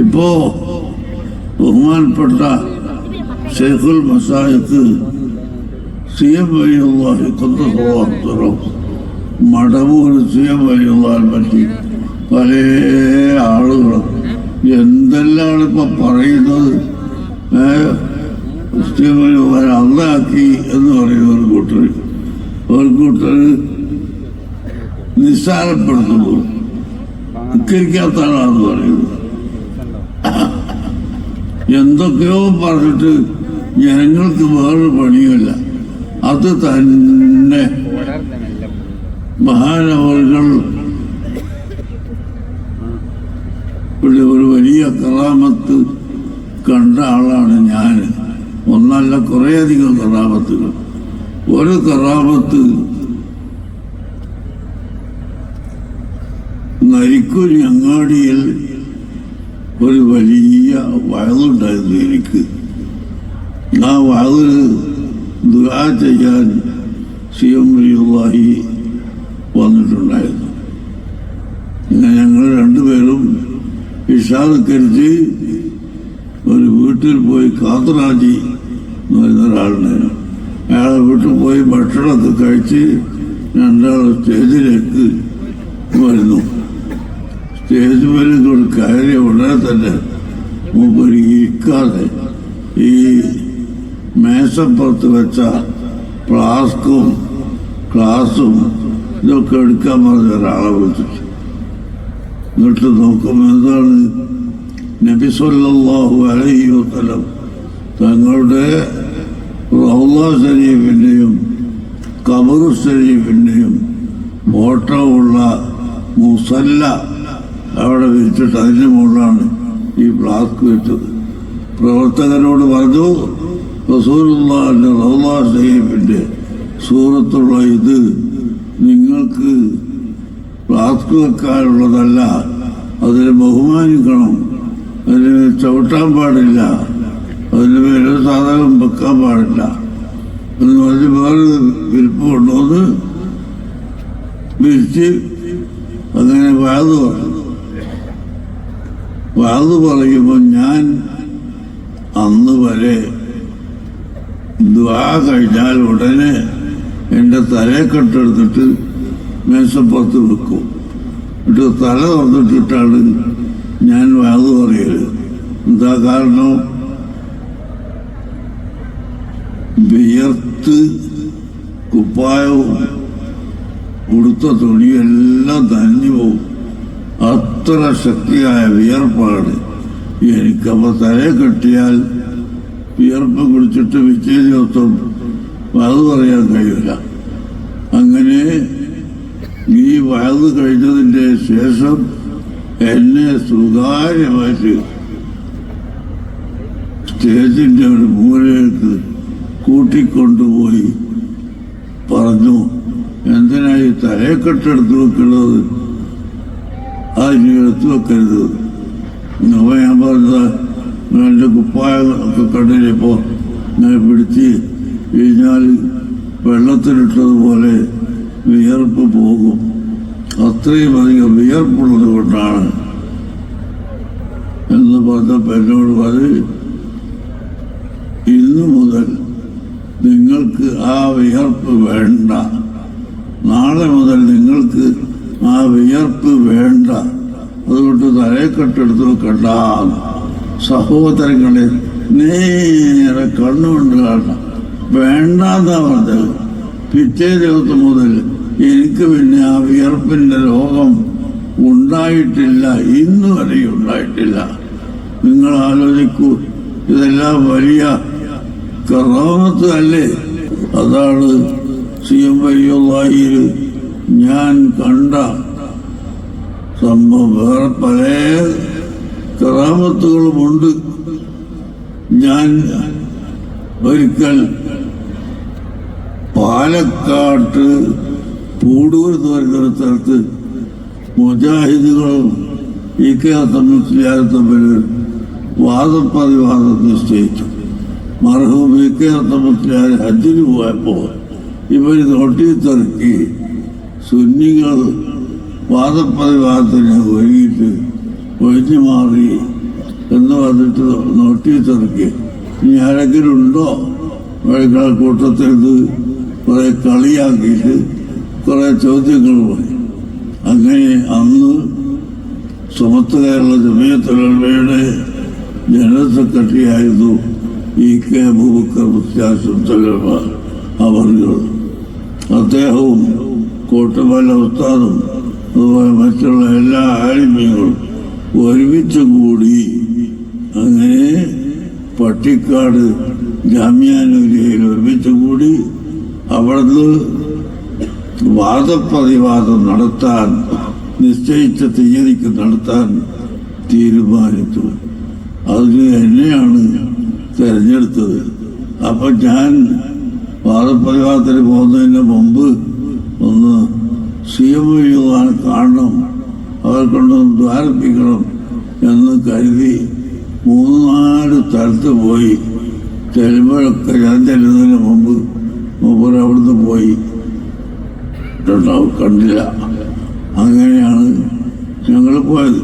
ഇപ്പോ ബഹുമാനപ്പെട്ട ഷെയ്ഖുൽ മസായത്ത് സി എം വലിയുള്ളാഹി കൊന്തസ്വഭാവത്തരം മടവൂർ സി എം വലിയുള്ളാഹിനെ പറ്റി പല ആളുകളും എന്തെല്ലാം ഇപ്പൊ പറയുന്നത്? സി എം വലിയുള്ളാഹിനെ അള്ളാക്കി എന്ന് പറയുന്ന ഒരു കൂട്ടർ ഒരു കൂട്ടർ നിസ്സാരപ്പെടുത്തുന്നു. ധിക്കരിക്കാത്തതാണെന്ന് പറയുന്നത്. എന്തൊക്കെയോ പറഞ്ഞിട്ട് ജനങ്ങൾക്ക് വേറൊരു പണിയുമില്ല. അത് തന്നെ മഹാനവറുകൾ ഇവിടെ ഒരു വലിയ കറാമത്ത് കണ്ട ആളാണ് ഞാൻ. ഒന്നല്ല കുറേയധികം കറാമത്തുകൾ. ഒരു കറാമത്ത് നരിക്കുരി അങ്ങാടിയിൽ ഒരു വലിയ വയലുണ്ടായിരുന്നു എനിക്ക്. ആ വയലിന് ദുരാ ചെയ്യാൻ സി എം വലിയുള്ളാഹി വന്നിട്ടുണ്ടായിരുന്നു. അങ്ങനെ ഞങ്ങൾ രണ്ടുപേരും ഇഷാദക്കരിച്ച് ഒരു വീട്ടിൽ പോയി കാത്തറാജി എന്ന് പറയുന്ന ഒരാളുണ്ടായിരുന്നു അയാളെ വീട്ടിൽ പോയി ഭക്ഷണമൊക്കെ കഴിച്ച് രണ്ടാൾ സ്റ്റേജിലേക്ക് വരുന്നു. സ്റ്റേജ് ഒരു കാര്യം ഉടനെ തന്നെ ഇരിക്കാതെ ഈ മേശപ്പുറത്ത് വെച്ച ഫ്ലാസ്കും ഗ്ലാസും ഇതൊക്കെ എടുക്കാൻ പറഞ്ഞ ഒരാളെ വിളിച്ചിട്ട്. എന്നിട്ട് നോക്കുമ്പോൾ എന്താണ്? നബി സല്ലല്ലാഹു അലൈഹി വസല്ലം തങ്ങളുടെ റൗള ഷരീഫിന്റെയും കബറു ഷരീഫിന്റെയും ഓട്ടമുള്ള മുസല്ല അവിടെ വെച്ചിട്ട് അതിന്റെ മുകളിലാണ് ഈ ബ്ലാക്ക് വെച്ചത്. പ്രവർത്തകരോട് പറഞ്ഞു റസൂലുള്ളാഹിന്റെ റൗലാ ഷരീഫിന്റെ സൂറത്തുള്ള ഇത് നിങ്ങൾക്ക് ഫ്ലാസ്ക് വെക്കാനുള്ളതല്ല അതിനെ ബഹുമാനിക്കണം അതിന് ചവിട്ടാൻ പാടില്ല അതിന് മേലൊരു സാധകം വെക്കാൻ പാടില്ല. എന്ന് പറഞ്ഞ് വേറെ വിരിപ്പ് കൊണ്ടുവന്ന് വിരിച്ച് അങ്ങനെ വാത് പറഞ്ഞു. വാത് പറയുമ്പോൾ ഞാൻ അന്ന് വരെ ദ്വാ കഴിഞ്ഞാൽ ഉടനെ എന്റെ തലയെക്കെട്ടെടുത്തിട്ട് മേശപ്പുറത്ത് വെക്കും. എന്നിട്ട് തല തുറന്നിട്ടിട്ടാണ് ഞാൻ വാത് പറയൽ. എന്താ കാരണം? വിയർത്ത് കുപ്പായവും ഉടുത്ത തുണിയെല്ലാം പോവും. പോകും അത്ര ശക്തിയായ വിയർപ്പാണ്. എനിക്കപ്പോ തലേ കെട്ടിയാൽ വിയർപ്പ് കുടിച്ചിട്ട് പിറ്റേ ദിവസം വയത് പറയാൻ കഴിയില്ല. അങ്ങനെ ഈ വയത് കഴിഞ്ഞതിന്റെ ശേഷം എന്നെ സുതാര്യമായിട്ട് സ്റ്റേജിന്റെ ഒരു മൂലയിലേക്ക് കൂട്ടിക്കൊണ്ടുപോയി. പറഞ്ഞു എന്തിനായി തലയെക്കെട്ടെടുത്ത് വെക്കുന്നത്? അതിന് എടുത്തു വെക്കരുത് അപ്പോൾ ഞാൻ പറഞ്ഞത് എന്റെ കുപ്പായം ഒക്കെ കണ്ടിലിപ്പോൾ ഞാൻ പിടിച്ച് കഴിഞ്ഞാൽ വെള്ളത്തിലിട്ടതുപോലെ വിയർപ്പ് പോകും. അത്രയും അധികം വിയർപ്പുള്ളത് കൊണ്ടാണ്. എന്ന് പറഞ്ഞപ്പോൾ എന്നോട് പറയും ഇന്നു മുതൽ നിങ്ങൾക്ക് ആ വിയർപ്പ് വേണ്ട. നാളെ മുതൽ നിങ്ങൾക്ക് ആ വിയർപ്പ് വേണ്ട. അതുകൊണ്ട് തലയെക്കെട്ടെടുത്ത് വെക്കണ്ട സഹോദരങ്ങളെ നേരെ കണ്ണുകൊണ്ട് കാണണം. വേണ്ടാന്നാ പറഞ്ഞത്. പിറ്റേ ദിവസം മുതൽ എനിക്ക് പിന്നെ ആ വിയർപ്പിന്റെ രോഗം ഉണ്ടായിട്ടില്ല ഇന്ന് വരെ ഉണ്ടായിട്ടില്ല. നിങ്ങൾ ആലോചിക്കൂ ഇതെല്ലാം വലിയ കറാമത്ത് അല്ലേ? അതാണ് സി എം വലിയുള്ളായിൽ ഞാൻ കണ്ട സംഭവം വേറെ പല കറാമത്തുകളുമുണ്ട്. ഞാൻ ഒരിക്കൽ പാലക്കാട്ട് പൂടൂർ എന്ന് പറയുന്ന സ്ഥലത്ത് മുജാഹിദുകളും ഇ കെ മുസ്ലിയാരും തമ്മിൽ വാദപ്രതിവാദം നിശ്ചയിച്ചു. മർഹൂം ഇ കെ മുസ്ലിയാർ ഹജ്ജിന് പോയപ്പോൾ ഇവർ നോട്ടീത്തിറക്കി സുന്നികൾ വാദപ്രതിവാദത്തിന് ഒരുങ്ങിയിട്ട് ഒഴിഞ്ഞു മാറി പൊട്ടിത്തെറിക്കുക ഇനി ആരെങ്കിലും ഉണ്ടോ? വഴിക്കാൾ കൂട്ടത്തിൽ ഇത് കുറെ കളിയാക്കിയിട്ട് കുറെ ചോദ്യങ്ങൾ പോയി അങ്ങനെ അന്ന് സമത്വ കേരള ജമയത്തുലമയുടെ ജനറൽ സെക്രട്ടറി ആയിരുന്നു ഇ കെ അബൂബക്കർ മുസ്യാസുലമ അവർ അദ്ദേഹവും കോട്ടുമല ഉസ്താദും അതുപോലെ മറ്റുള്ള എല്ലാ ആലിമ്യങ്ങളും ഒരുമിച്ച് കൂടി അങ്ങനെ പട്ടിക്കാട് ജാമ്യാനൂരിയയിൽ ഒരുമിച്ച് കൂടി അവിടുന്ന് വാദപ്രതിവാദം നടത്താൻ നിശ്ചയിച്ച തീയതിക്ക് നടത്താൻ തീരുമാനിച്ചു. അതിന് എന്നെയാണ് തിരഞ്ഞെടുത്തത്. അപ്പം ഞാൻ വാദപ്രതിവാദത്തിന് പോകുന്നതിന് മുമ്പ് ഒന്ന് സി എം എഴുതാൻ കാണണം അവർ കൊണ്ടൊന്ന് ദ്വാരപ്പിക്കണം എന്ന് കരുതി മൂന്ന് നാല് സ്ഥലത്ത് പോയി ചെല്ലുമ്പോഴൊക്കെ ഞാൻ ചെല്ലുന്നതിന് മുമ്പ് മൂപ്പർ അവിടുന്ന് പോയി. കണ്ടില്ല. അങ്ങനെയാണ് ഞങ്ങൾ പോയത്.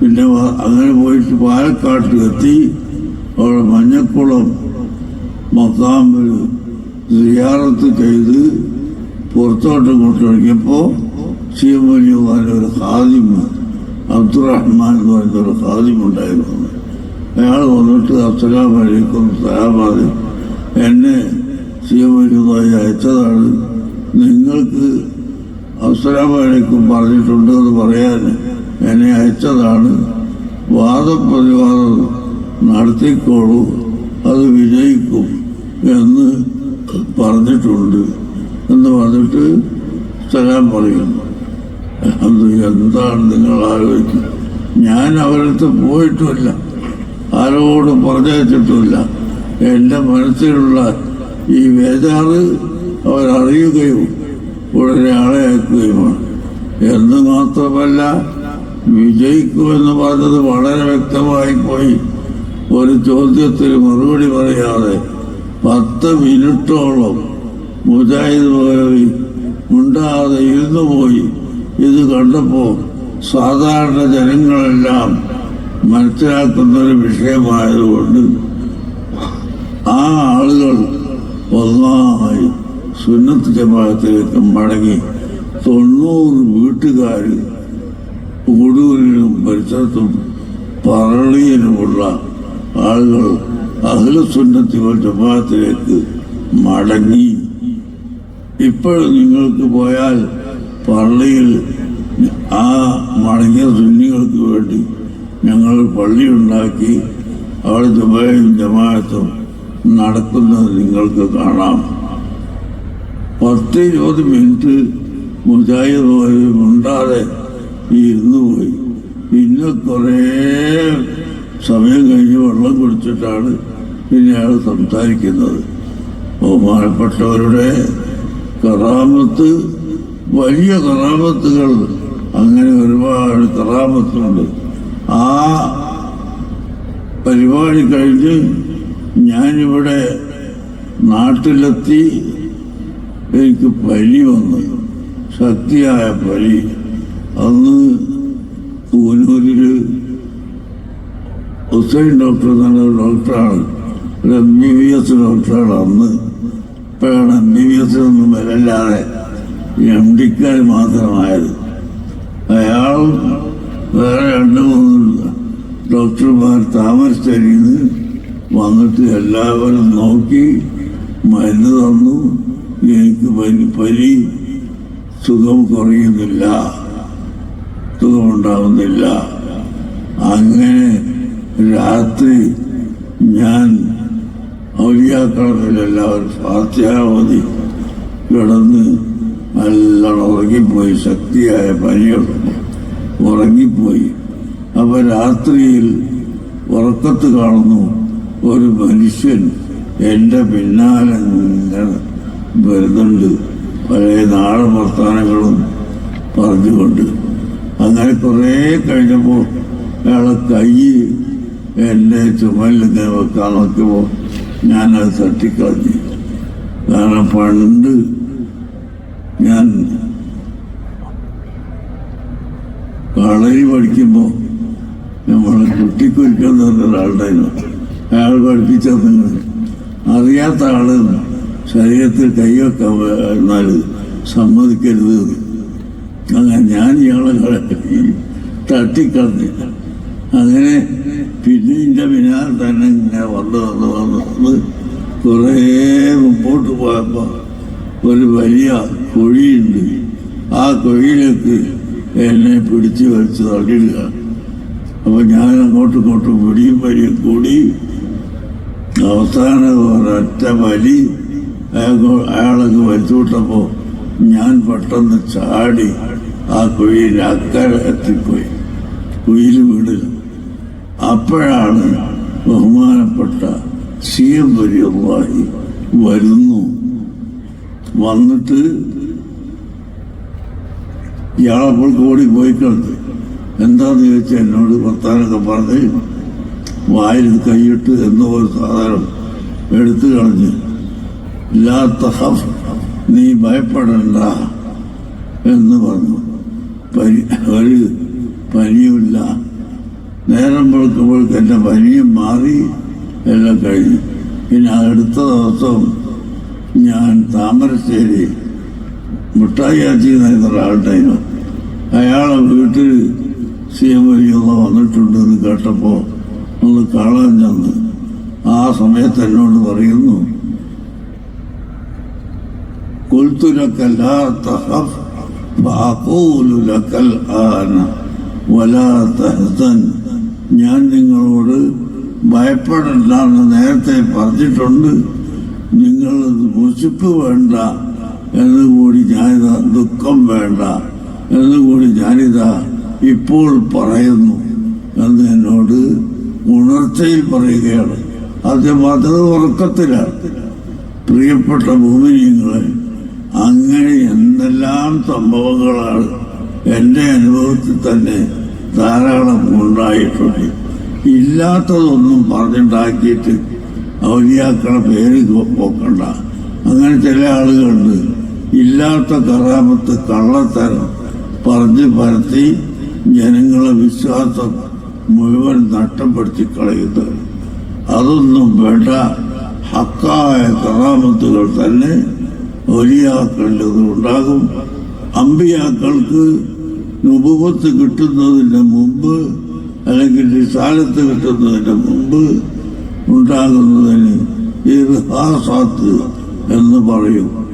പിന്നെ അങ്ങനെ പോയിട്ട് പാലക്കാട്ട് എത്തി. അവിടെ മഞ്ഞക്കുളം സിയാറത്ത് ചെയ്ത് പുറത്തോട്ട് എം വലിയ ഒരു ഖാദിമ് അബ്ദുറഹ്മാൻ എന്ന് പറയുന്ന ഒരു ഹാദിമുണ്ടായിരുന്നു അയാൾ വന്നിട്ട് അസ്സലാം അലൈക്കും സലാമാതി എന്നെ സി അയച്ചതാണ്. നിങ്ങൾക്ക് അസ്സലാം അലൈക്കും പറഞ്ഞിട്ടുണ്ട് എന്ന് പറയാൻ എന്നെ അയച്ചതാണ്. വാദപ്രതിവാദം നടത്തിക്കോളൂ അത് വിജയിക്കും എന്ന് പറഞ്ഞിട്ടുണ്ട്. എന്ന് പറഞ്ഞിട്ട് സലാം പറയുന്നു. അത് എന്താണ് നിങ്ങൾ ആലോചിക്കും ഞാൻ അവരടുത്ത് പോയിട്ടുമില്ല. ആരോടും പറഞ്ഞയച്ചിട്ടുമില്ല. എന്റെ മനസ്സിലുള്ള ഈ വേദാറ് അവരറിയുകയും ഉടനെ ആളെ എന്ന് മാത്രമല്ല വിജയിക്കുമെന്ന് പറഞ്ഞത് വളരെ വ്യക്തമായി പോയി. ഒരു ചോദ്യത്തിന് മറുപടി പറയാതെ പത്ത് മിനിറ്റോളം മുജാഹിദ് മൗലവി മുണ്ടാതെ ഇരുന്നു പോയി ഇത് കണ്ടപ്പോൾ സാധാരണ ജനങ്ങളെല്ലാം മനസ്സിലാക്കുന്ന ഒരു വിഷയമായതുകൊണ്ട് ആ ആളുകൾ ഒന്നായി സുന്നത്ത് ജമാഅത്തിലേക്ക് മടങ്ങി. തൊണ്ണൂറ് വീട്ടുകാർ ഉടൂരിലും പരിസരത്തും പറളിയിലുമുള്ള ആളുകൾ അഖിലസുന്നത്തി ജമാഅത്തിലേക്ക് മടങ്ങി. ഇപ്പോഴും നിങ്ങൾക്ക് പോയാൽ പള്ളിയിൽ ആ മടങ്ങിയ സുന്നികൾക്ക് വേണ്ടി ഞങ്ങൾ പള്ളി ഉണ്ടാക്കി അവിടെ ദുബായും ജമാഅത്തും നടക്കുന്നത് നിങ്ങൾക്ക് കാണാം. പത്ത് ഇരുപത് മിനിറ്റ് മുജാഹിദ് ഉണ്ടാതെ ഇരുന്നു പോയി. പിന്നെ കുറേ സമയം കഴിഞ്ഞ് വെള്ളം കുടിച്ചിട്ടാണ് പിന്നെ അയാൾ സംസാരിക്കുന്നത്. ബഹുമാനപ്പെട്ടവരുടെ കറാമത്ത് വലിയ കറാമത്തുകൾ. അങ്ങനെ ഒരുപാട് കറാമത്തുണ്ട്. ആ പരിപാടി കഴിഞ്ഞ് ഞാനിവിടെ നാട്ടിലെത്തി എനിക്ക് പനി വന്നു. ശക്തിയായ പനി. അന്ന് പൂനൂരിൽ ഹുസൈൻ ഡോക്ടർ ഒരു ഡോക്ടറാണ്. ഒരു എം ബി ബി എസ് ഡോക്ടറാണ് അന്ന്. ഇപ്പോഴാണ് എം ബി ബി എസിനൊന്നും വിലല്ലാതെ എം ഡിക്കാർ മാത്രമായത്. അയാൾ വേറെ രണ്ട് മൂന്ന് ഡോക്ടർമാർ താമരശ്ശേരിയിൽ നിന്ന് വന്നിട്ട് എല്ലാവരും നോക്കി മരുന്ന് തന്നു. എനിക്ക് പനി പനി സുഖം കുറയുന്നില്ല സുഖമുണ്ടാവുന്നില്ല. അങ്ങനെ രാത്രി ഞാൻ ഔലിയാക്കളത്തിലെല്ലാവരും ഫാത്യാവധി കിടന്ന് നല്ലോണം ഉറങ്ങിപ്പോയി ശക്തിയായ പനിയുള്ളപ്പോൾ ഉറങ്ങിപ്പോയി. അപ്പൊ രാത്രിയിൽ ഉറക്കത്ത് കാണുന്നു ഒരു മനുഷ്യൻ എന്റെ പിന്നാലെ വരുന്നുണ്ട്. പഴയ നാടൻ വർത്തമാനങ്ങളും പറഞ്ഞുകൊണ്ട്. അങ്ങനെ കുറേ കഴിഞ്ഞപ്പോൾ അയാളെ കൈ എന്റെ ചുമലിങ്ങനെ വെക്കാൻ നോക്കിയപ്പോൾ ഞാനത് തട്ടിക്കളഞ്ഞു. കാരണം പണ്ട് ഞാൻ കളരി പഠിക്കുമ്പോൾ നമ്മളെ കുട്ടിക്കുരിക്കെന്ന് പറഞ്ഞ ഒരാളുണ്ടായിരുന്നു. അയാൾ പഠിപ്പിച്ചത് അറിയാത്ത ആൾ ശരീരത്തിൽ കൈയൊക്കെ എന്നാൽ സമ്മതിക്കരുത്. അങ്ങനെ ഞാൻ ഇയാളെ കള- തട്ടിക്കളഞ്ഞു. അങ്ങനെ പിന്നെ എന്റെ പിന്നാലെ തന്നെ ഇങ്ങനെ വന്ന് വന്ന് വന്ന് വന്ന് കുറേ മുമ്പോട്ട് പോയപ്പോൾ ഒരു വലിയ കുഴിയുണ്ട്. ആ കുഴിയിലേക്ക് എന്നെ പിടിച്ചു വലിച്ചു തള്ളിയിടുക. അപ്പൊ ഞാൻ അങ്ങോട്ടും ഇങ്ങോട്ടും പിടിയും വലിയും കൂടി. അവസാനം ഒരൊറ്റ വലി അയാളൊക്കെ വലിച്ചുവിട്ടപ്പോ ഞാൻ പെട്ടെന്ന് ചാടി ആ കുഴിയിൽ അക്കരെ എത്തിപ്പോയി. കുഴിയിൽ വീട് അപ്പോഴാണ് ബഹുമാനപ്പെട്ട സി എം വലിയുള്ളാഹി വരുന്നു. വന്നിട്ട് ഇയാളപ്പോൾ കൂടി പോയി കളഞ്ഞു എന്താന്ന് ചോദിച്ചാൽ എന്നോട് വർത്താനൊക്കെ പറഞ്ഞ് വായിൽ കൈയിട്ട് എന്തോ ഒരു സാധനം എടുത്തു കളഞ്ഞ് ഇല്ലാത്ത ഹഫ് നീ ഭയപ്പെടണ്ട എന്ന് പറഞ്ഞു. പനി ഒരു പനിയുമില്ല. നേരം വെളുക്കുമ്പോഴേക്ക് എന്റെ പനിയും മാറി എല്ലാം കഴിഞ്ഞു. പിന്നെ അടുത്ത ദിവസം ഞാൻ താമരശ്ശേരി മുട്ടായി ആച്ചി എന്ന ഒരാളുണ്ടായിരുന്നു അയാളെ വീട്ടിൽ സി എം വലിയുള്ള വന്നിട്ടുണ്ട് എന്ന് കേട്ടപ്പോൾ ഒന്ന് കാണാൻ ചെന്ന് ആ സമയത്ത് എന്നോട് പറയുന്നു ഞാൻ നിങ്ങളോട് ഭയപ്പെടണ്ടെന്ന് നേരത്തെ പറഞ്ഞിട്ടുണ്ട്. നിങ്ങൾ മുഷിപ്പ് വേണ്ട. എന്നുകൂടി ഞാനിതാ ദുഃഖം വേണ്ട. എന്നുകൂടി ഞാനിതാ ഇപ്പോൾ പറയുന്നു. എന്ന് എന്നോട് ഉണർച്ചയിൽ പറയുകയാണ്. ആദ്യം അത് ഉറക്കത്തിലാണ്. പ്രിയപ്പെട്ട ഭൂമിനിയങ്ങളെ അങ്ങനെ എന്തെല്ലാം സംഭവങ്ങളാണ് എന്റെ അനുഭവത്തിൽ തന്നെ ധാരാളം ഉണ്ടായിട്ടുണ്ട്. ഇല്ലാത്തതൊന്നും പറഞ്ഞുണ്ടാക്കിയിട്ട് ഔലിയാക്കളെ പേര് പോക്കണ്ട. അങ്ങനെ ചില ആളുകളുണ്ട്. ഇല്ലാത്ത കറാമത്ത് കള്ളത്തരം പറഞ്ഞ് പരത്തി ജനങ്ങളെ വിശ്വാസം മുഴുവൻ നഷ്ടപ്പെടുത്തി കളയുന്നത്. അതൊന്നും വേണ്ട. ഹക്കായ കറാമത്തുകൾ തന്നെ ഒലിയാക്കളുടെ ഉണ്ടാകും. അമ്പിയാക്കൾക്ക് നുപുവത്ത് കിട്ടുന്നതിന് മുമ്പ് അല്ലെങ്കിൽ നിസാലത്ത് കിട്ടുന്നതിന് മുമ്പ് ഉണ്ടാകുന്നതിന് ഇർഹാസാത്ത് എന്ന് പറയും.